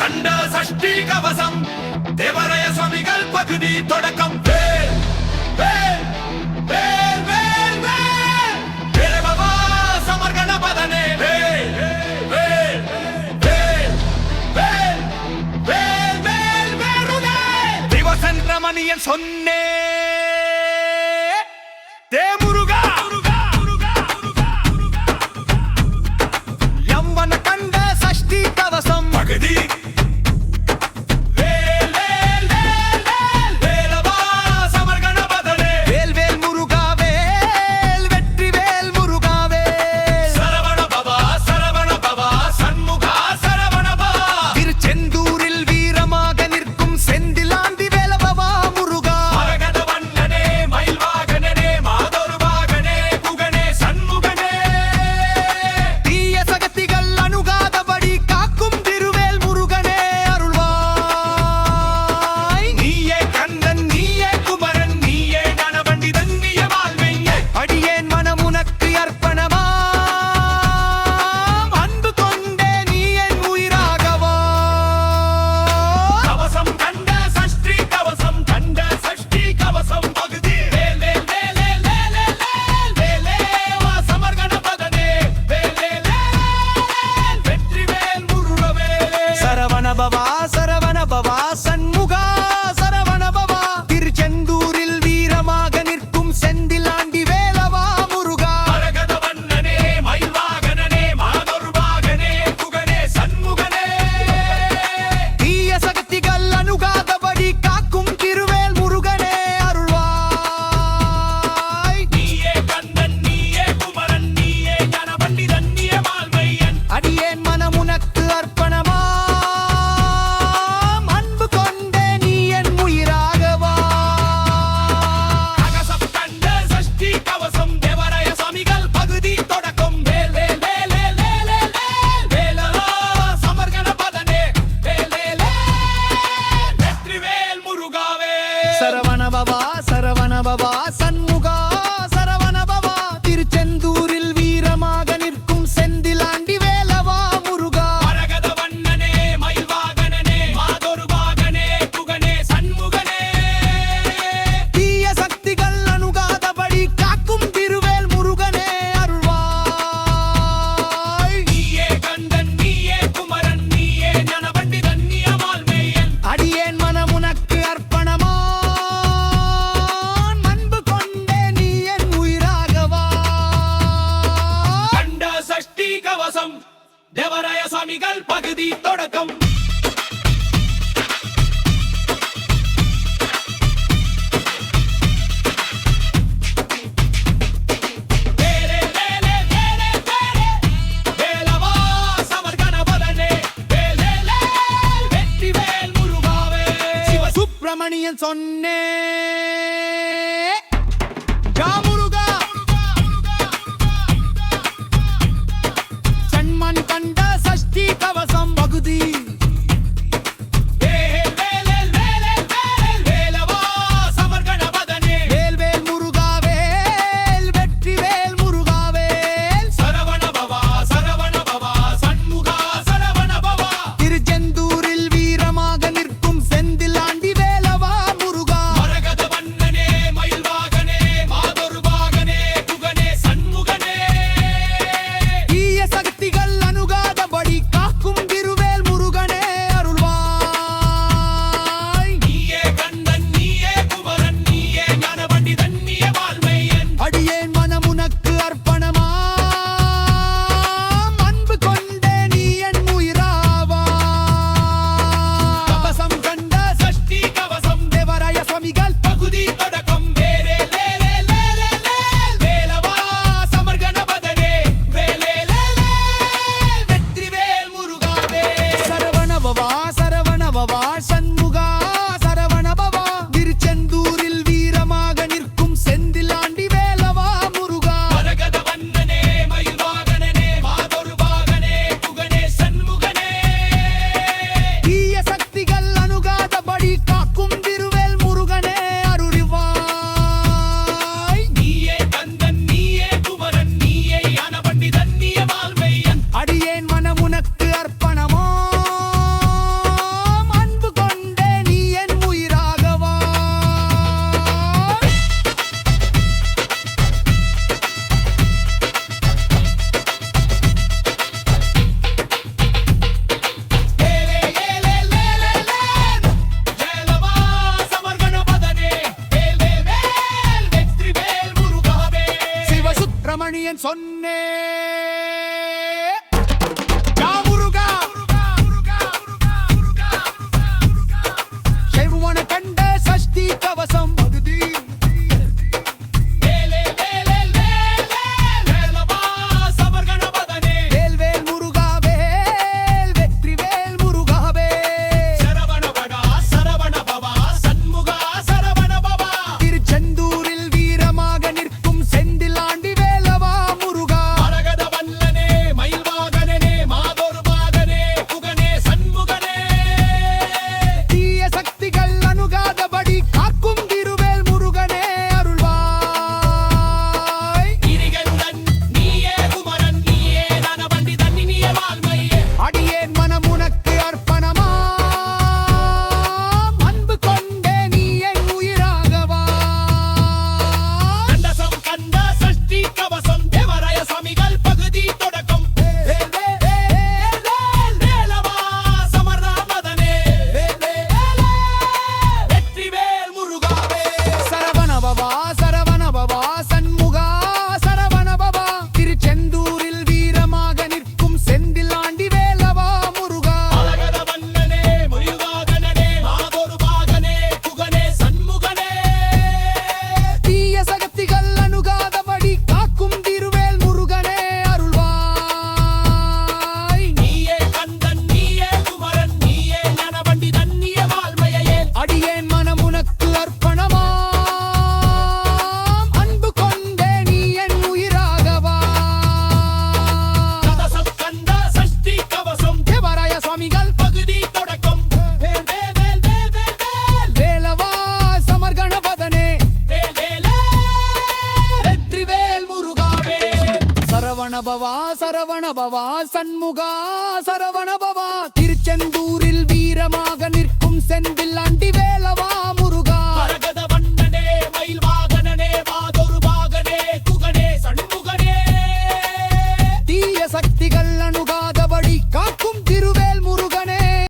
கண்ட சஷ்டி கவசம் தேவராய சுவாமிகள் பகுதி தொடக்கம். வேல் வேல் வேல் வேல் வேல் வேலபவா சமர்கண பதனே. வேல் சொன்னே. தேமுரு சரவண பவா சரவண பவா சுப்பிரமணியன் சொன்னே. ஜாமு சண்முகா son சரவணபவா சரவணபவா சண்முகா சரவணபவா திருச்செந்தூர்